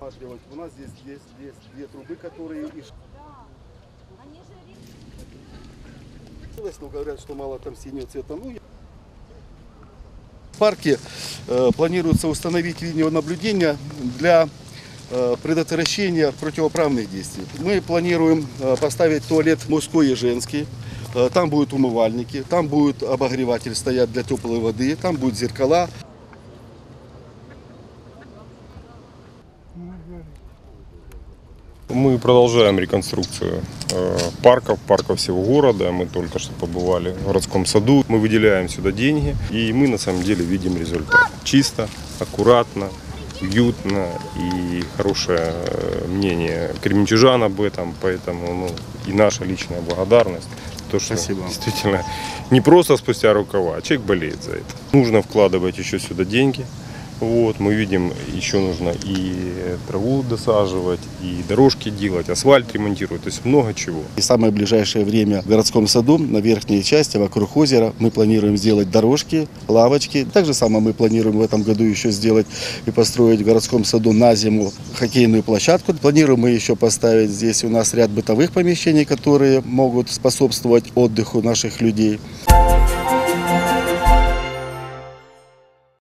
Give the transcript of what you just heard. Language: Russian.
рассматривать. У нас здесь, здесь, здесь две трубы, которые но говорят, что мало там синего цвета. Ну, я- в парке э, планируется установить видеонаблюдение для э, предотвращения противоправных действий. Мы планируем э, поставить туалет мужской и женский. Э, Там будут умывальники, там будет обогреватель стоять для теплой воды, там будут зеркала. Мы продолжаем реконструкцию э, парков, парков всего города. Мы только что побывали в городском саду. Мы выделяем сюда деньги, и мы на самом деле видим результат. Чисто, аккуратно, уютно и хорошее э, мнение кременчужан об этом. Поэтому ну, и наша личная благодарность. То, что Спасибо. действительно не просто спустя рукава, а человек болеет за это. Нужно вкладывать еще сюда деньги. Вот, мы видим, еще нужно и траву досаживать, и дорожки делать, асфальт ремонтировать, то есть много чего. И самое ближайшее время в городском саду на верхней части вокруг озера мы планируем сделать дорожки, лавочки. Так же самое мы планируем в этом году еще сделать и построить в городском саду на зиму хоккейную площадку. Планируем мы еще поставить здесь у нас ряд бытовых помещений, которые могут способствовать отдыху наших людей.